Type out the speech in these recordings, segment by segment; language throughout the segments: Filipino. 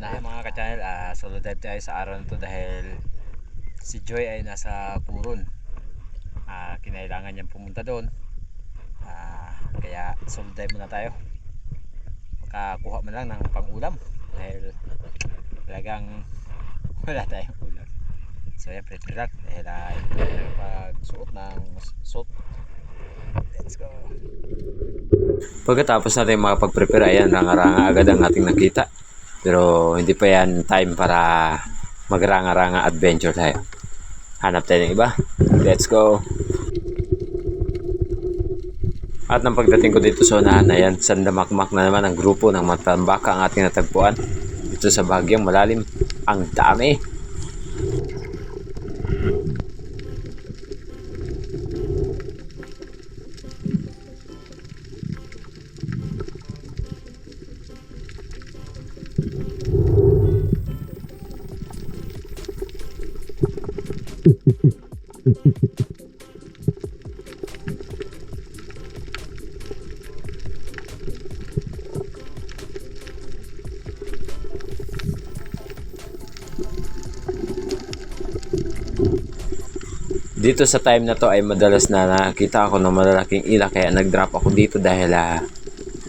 unahan mga ka-channel. Ah, solo dive tayo sa araw na to dahil si Joy ay nasa Puron. Ah, kinailangan niyang pumunta doon. Ah, kaya dive muna tayo. Makakuha man lang ng pangulam dahil talagang wala tayong ulam. So yan, prepare lang dahil uh, pagsuot ng suit. Let's go. Pagkatapos natin makapag-prepare, ayan, ranga-ranga agad ang ating nakita. Pero hindi pa yan time para magranga-ranga adventure tayo. Hanap tayo ng iba. Let's go. At nang pagdating ko dito sa unahan na yan, sandamakmak na naman ang grupo ng matambaka ang ating natagpuan. Dito sa bagyang malalim. Ang dami. Dito sa time na to ay madalas na nakita ako ng malalaking ila kaya nag-drop ako dito dahil ah,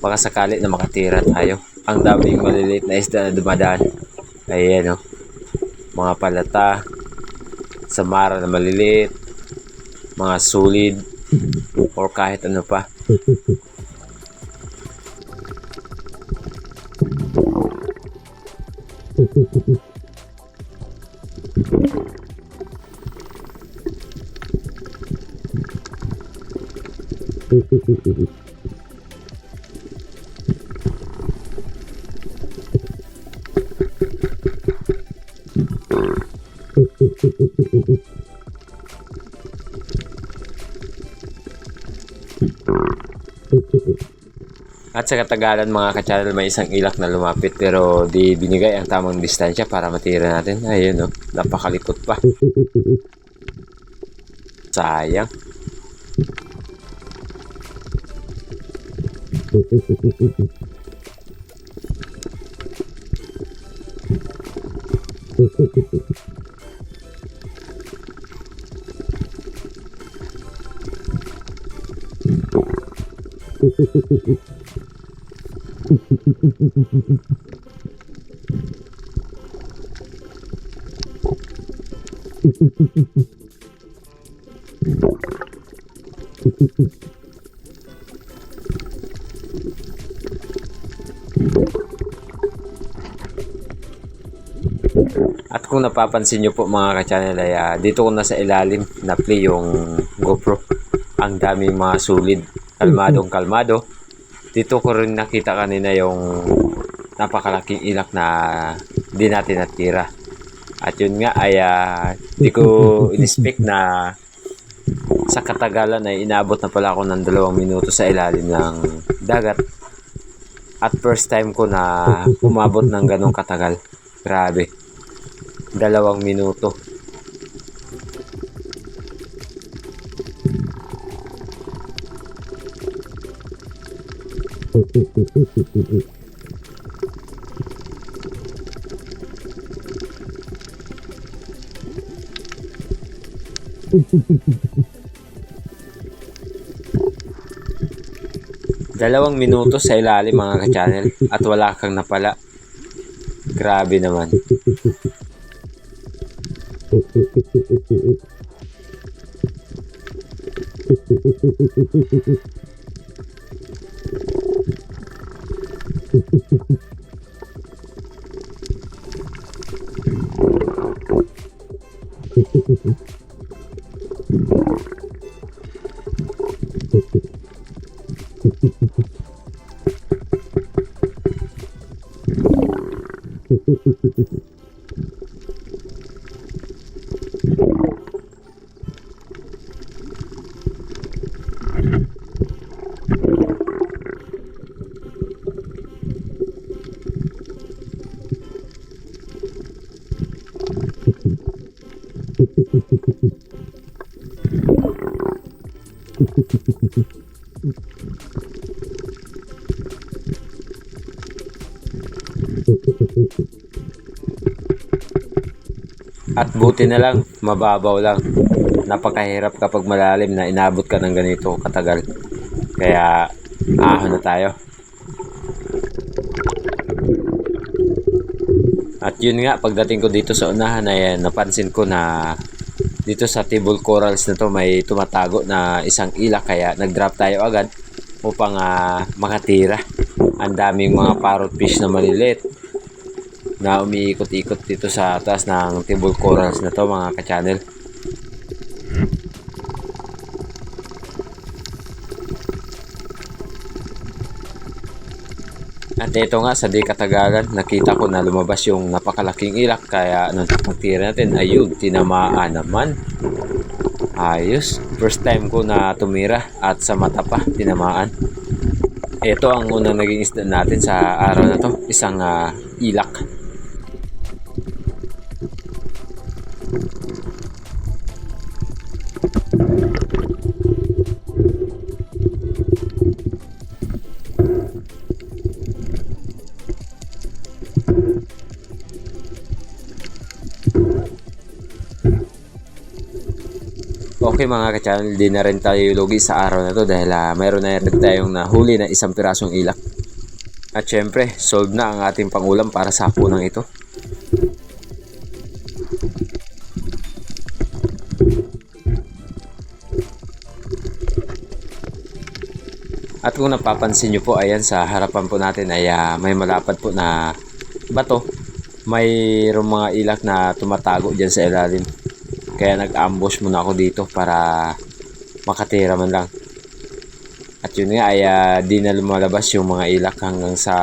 baka sakali na makatira tayo. Ang daming maliliit na isda na dumadaan. Ayan o. Mga palata, samara na maliliit, mga sulid, or kahit ano pa. At sa katagalan mga ka-channel may isang ilak na lumapit pero di binigay ang tamang distansya para matira natin. Ayun no, napakalikot pa. Sayang. At kung napapansin nyo po mga ka-channel ay ah, dito ko na sa ilalim na play yung GoPro. Ang daming mga sulid. Kalmadong kalmado. Dito ko rin nakita kanina yung napakalaking ilak na di natin natira. At yun nga ay ah, di ko in-expect na sa katagalan ay inabot na pala ako ng dalawang minuto sa ilalim ng dagat. At first time ko na umabot ng ganong katagal. Grabe dalawang minuto. Dalawang minuto sa ilalim mga ka-channel at wala kang napala. Grabe naman. At buti na lang, mababaw lang. Napakahirap kapag malalim na inabot ka ng ganito katagal. Kaya ahon na tayo. At yun nga, pagdating ko dito sa unahan ay eh, napansin ko na dito sa table corals na to may tumatago na isang ilak kaya nag-drop tayo agad upang ah, makatira. Ang daming mga parrot fish na maliliit na umiikot-ikot dito sa taas ng table corals na to mga ka-channel. At ito nga sa di katagalan, nakita ko na lumabas yung napakalaking ilak kaya nung pagtira natin, ayun, tinamaan naman. Ayos. First time ko na tumira at sa mata pa, tinamaan. Ito ang unang naging isda natin sa araw na to, isang ah, ilak. Okay mga ka-channel, di na rin tayo lugi sa araw na to dahil ah, mayroon na rin tayong nahuli na isang pirasong ilak. At syempre, solve na ang ating pangulam para sa hapunang ito. At kung napapansin nyo po, ayan sa harapan po natin ay ah, may malapad po na bato. Mayroong mga ilak na tumatago dyan sa ilalim. Kaya nag-ambush muna ako dito para makatira man lang. At yun nga ay ah, di na lumalabas yung mga ilak hanggang sa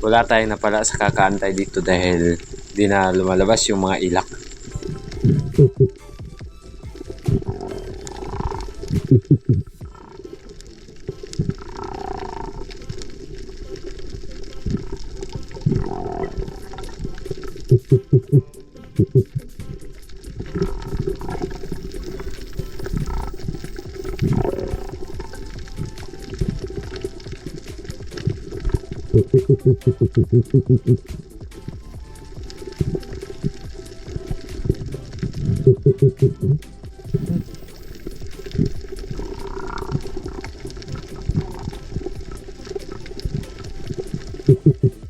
wala tayong napala sa kakaantay dito dahil di na lumalabas yung mga ilak.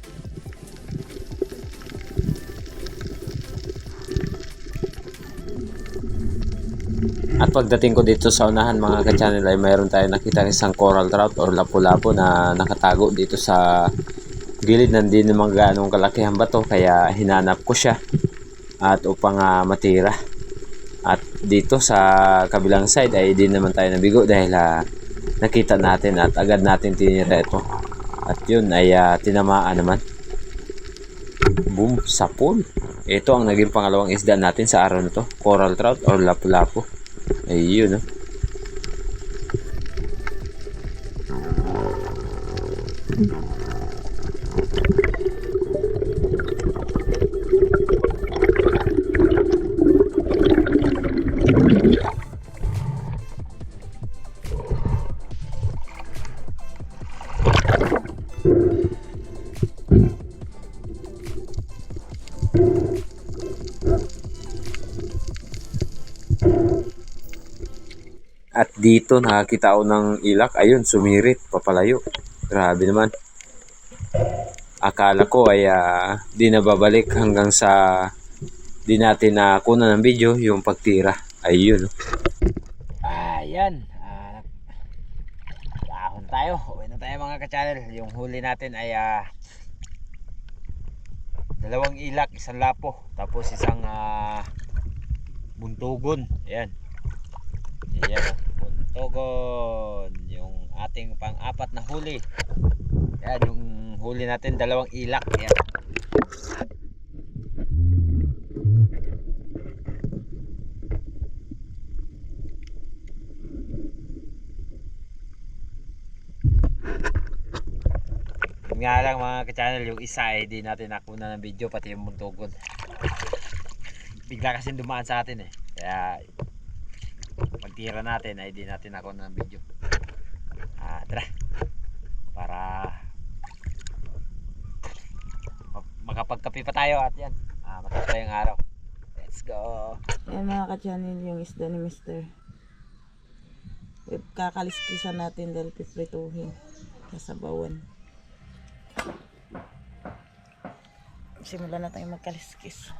At pagdating ko dito sa unahan mga ka-channel ay mayroon tayo nakita isang coral trout or lapu-lapu na nakatago dito sa gilid na hindi naman ganong kalaki ang bato kaya hinanap ko siya at upang ah, matira. At dito sa kabilang side ay di naman tayo nabigo dahil ah, nakita natin at agad natin tinira ito. Yun ay ah, tinamaan naman. Boom, sapol. Ito ang naging pangalawang isda natin sa araw na to. Coral trout or lapu-lapu. Ayun, no? At dito nakakita ako ng ilak. Ayun, sumirit, papalayo. Grabe naman. Akala ko ay ah, di na babalik hanggang sa di natin na kuna ng video yung pagtira. Ayun. Ayan. Ah, ahon tayo. Uwi na tayo mga ka-channel. Yung huli natin ay ah, dalawang ilak, isang lapo, tapos isang ah, buntugon. Ayan. Ayan. Buntugon. Yung ating pang-apat na huli. Ayan, yung huli natin dalawang ilak. Yun nga lang mga ka-channel, yung isa ay di natin nakuna ng video, pati yung muntugod. Bigla kasi dumaan sa atin eh. Kaya pagtira natin ay di natin nakuna ng video. Ah, tara. Para ma- makapagkape pa tayo at yan. Ah, matapos tayong araw. Let's go. Ayan mga ka-channel yung isda ni Mr. Kakaliskisan natin dahil piprituhin. Kasabawan. Simulan na tayo magkaliskis.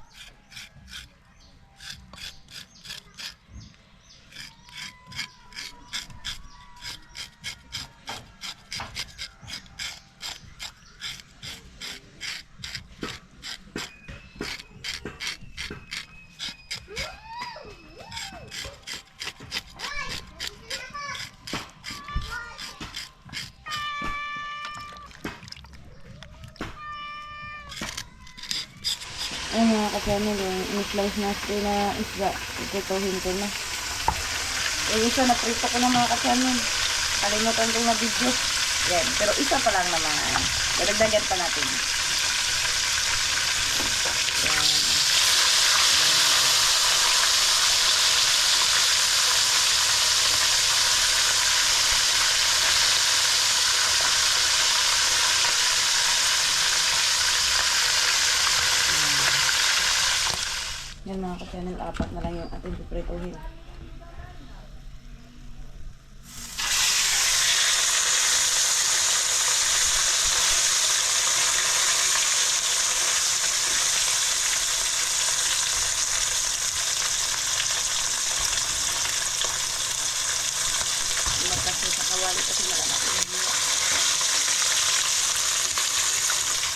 Ka-channel yung in-slice natin na isda. Piprituhin ko na. Yung isa naprito ko na mga ka-channel. Kalimutan ko na video. Yan. Pero isa pa lang naman. Dadagdagan pa natin. Yan. Ka-channel, apat na lang yung ating hiwa.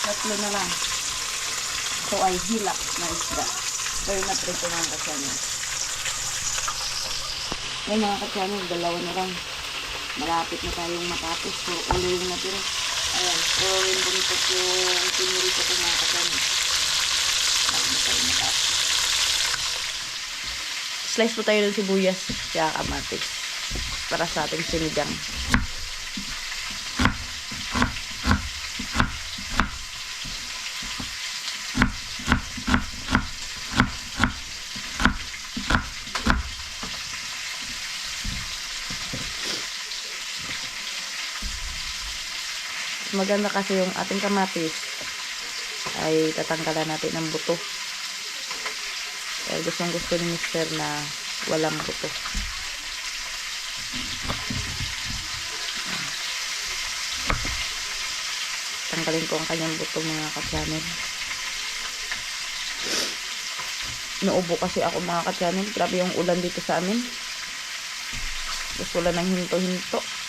Tatlo na lang. Ito ay hilak na isda. Pero naprito mga ka-channel. Ay mga ka-channel, dalawa na lang. Malapit na tayong matapos. So, ulo yung natira. Ayan, so yung bunitot yung pinurito ko mga ka-channel. Malapit na tayong matapos. Slice po tayo ng sibuyas. Kaya kamatis. Para sa ating sinigang. Maganda kasi yung ating kamatis ay tatanggalan natin ng buto. Dahil gustong gusto ni mister na walang buto. Tanggalin ko ang kanyang buto mga ka-channel. Naubo kasi ako mga ka-channel. Grabe yung ulan dito sa amin. Gusto wala ng hinto-hinto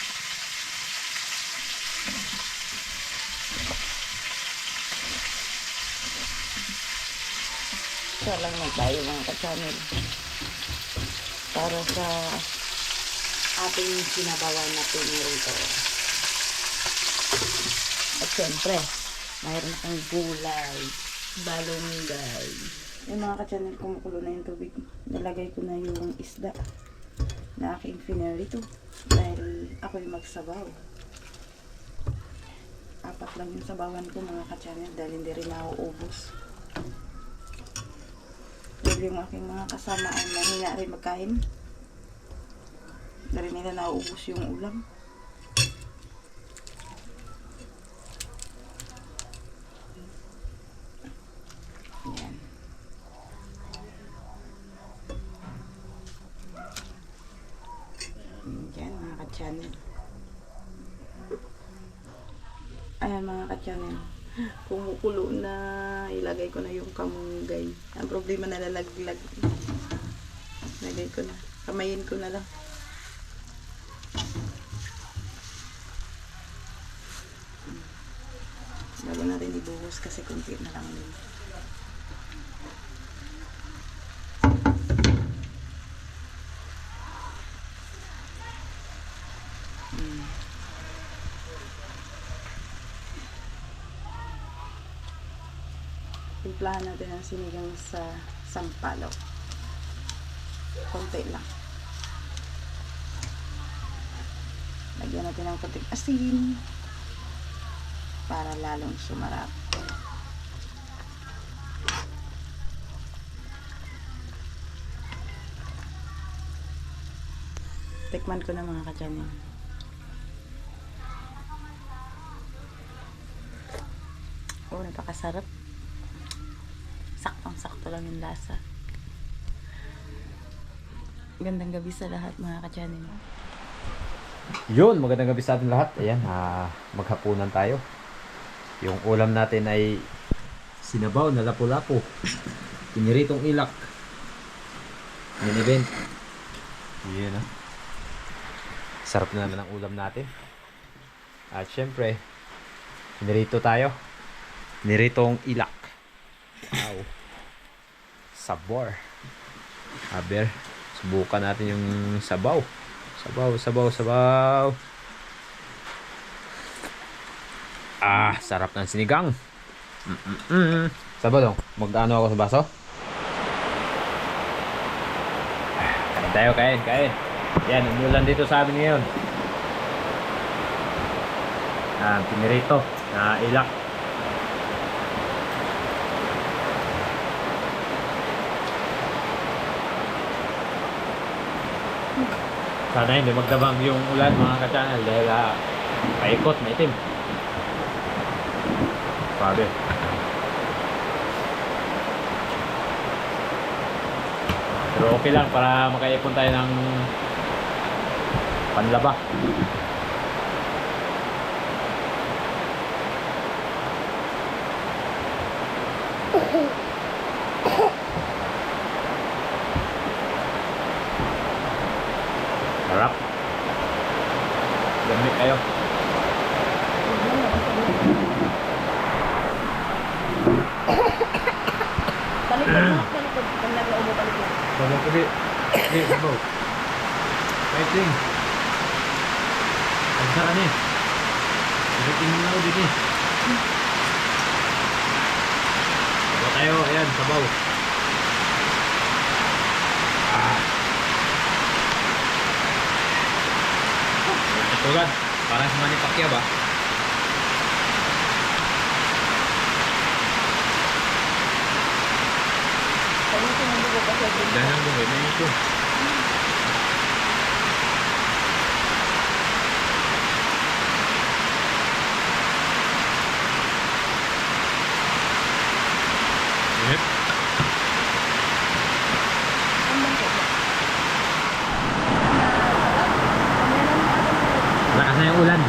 Isa lang na tayo mga ka-channel. Para sa ating sinabawan na pinirito. At syempre, mayroon akong gulay, balunggay. Yung mga ka-channel, kumukulo na yung tubig. Nalagay ko na yung isda na aking finarito. Dahil ako yung magsabaw. Apat lang yung sabawan ko mga ka-channel dahil hindi rin nauubos yung aking mga kasama ay nahiya rin magkain. Dahil nila nauubos yung ulam. Yan. Yan mga ka-channel. Ayan mga ka-channel kumukulo na ilagay ko na yung kamunggay ang problema nalalaglag. Lagay ko na. Kamayin ko na lang. Bago natin ibuhos kasi kunti na lang din Timplahan natin ang sinigang sa sampalok. Konti lang. Lagyan natin ng konting asin. para lalong sumarap. Tikman ko na mga kachanin. Oh, napakasarap. Saktong-sakto lang yung lasa. Gandang gabi sa lahat mga kachanin. Yun, magandang gabi sa atin lahat. Ayan, ah, maghapunan tayo. Yung ulam natin ay sinabaw na lapu-lapu. Piniritong ilak. Minibent. Yun ah. Sarap na naman ang ulam natin. At syempre, pinirito tayo. Piniritong ilak. Sabor. Aber, subukan natin yung sabaw. Sabaw, sabaw, sabaw. Ah, sarap ng sinigang. Mm-mm-mm. Sabaw dong, mag-ano ako sa baso? Ah, Kain tayo, kain, kain. Yan, umulan dito sa amin ngayon. Ah, pinirito na ilak. Sana hindi magdamag yung ulan mga ka-channel dahil uh, paikot, maitim. Sabi. Pero okay lang para makaipon tayo ng panlaba. Harap. Gamit kayo. Talikod mo, talikod. Pag nag-uubo, talikod. Sabi ko di. Di, sabaw. Waiting. Ang sara ni. Waiting mo na din eh. Sabaw tayo, ayan, sabaw. Ah. Katulad, parang sa Manny Pacquiao ba? Talikod mo mo kasi. Dahil ang gawin na ito. Yep. Lakas na yung ulan.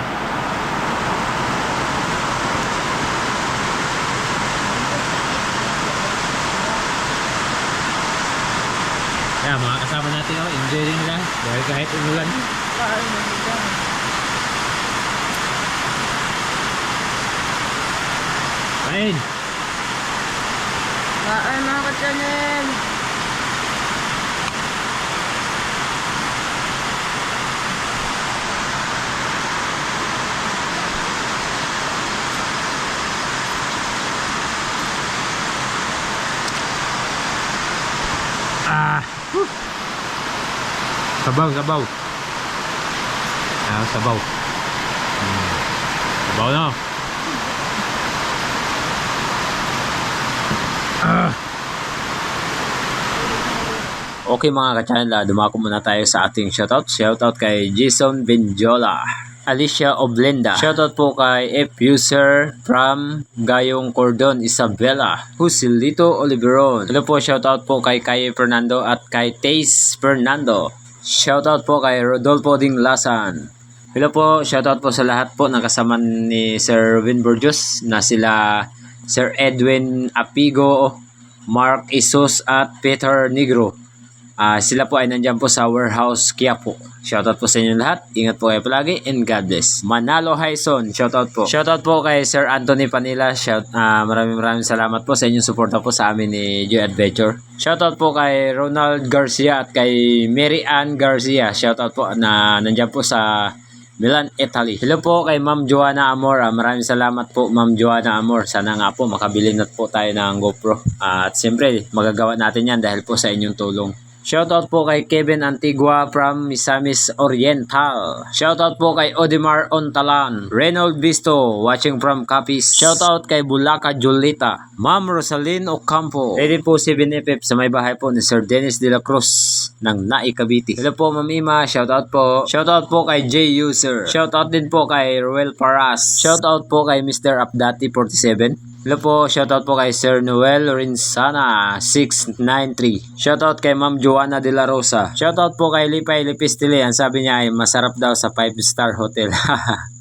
Kaya mga kasama natin oh, enjoy din nila dahil kahit umulan. Kain! Kaan mga ka-channel. Ah! Whew. Sabaw, sabaw. Ah, sabaw. Hmm. Sabaw na. Ah! Okay mga ka-channel, dumako muna tayo sa ating shoutout. Shoutout kay Jason Benjola. Alicia Oblenda. Shoutout po kay F user from Gayong Cordon Isabela. Husilito Oliveron. Hello po, shoutout po kay Kay Fernando at kay Taze Fernando. Shoutout po kay Rodolfo Dinglasan. Hello po, shoutout po sa lahat po ng kasama ni Sir Vin Burgos na sila Sir Edwin Apigo, Mark Isus at Peter Negro. Ah, sila po ay nandyan po sa warehouse Quiapo. Shoutout po sa inyo lahat. Ingat po kayo palagi and God bless. Manalo Hyson, shoutout po. Shoutout po kay Sir Anthony Panila. Shout, ah, maraming maraming salamat po sa inyong suporta po sa amin ni Joy Adventure. Shoutout po kay Ronald Garcia at kay Mary Ann Garcia. Shoutout po na nandyan po sa Milan, Italy. Hello po kay Ma'am Joanna Amor. Ah, maraming salamat po Ma'am Joanna Amor. Sana nga po makabili na po tayo ng GoPro. Ah, at siyempre magagawa natin yan dahil po sa inyong tulong. Shoutout po kay Kevin Antigua from Misamis Oriental. Shoutout po kay Odimar Ontalan. Reynold Visto watching from Capiz. Shoutout kay Bulaca Julita. Ma'am Rosalyn Ocampo. Pwede po 7FF sa may bahay po ni Sir Dennis De La Cruz ng Nai Cavite. Hello po Ma'am Ima. Shoutout po. Shoutout po kay J User. Shoutout din po kay Ruel Paras. Shoutout po kay Mr. Abdati 47. Hello po, shoutout po kay Sir Noel Rinsana 693. Shoutout kay Ma'am Joanna De La Rosa. Shoutout po kay Lipay Lipistili. Ang sabi niya ay masarap daw sa 5 star hotel.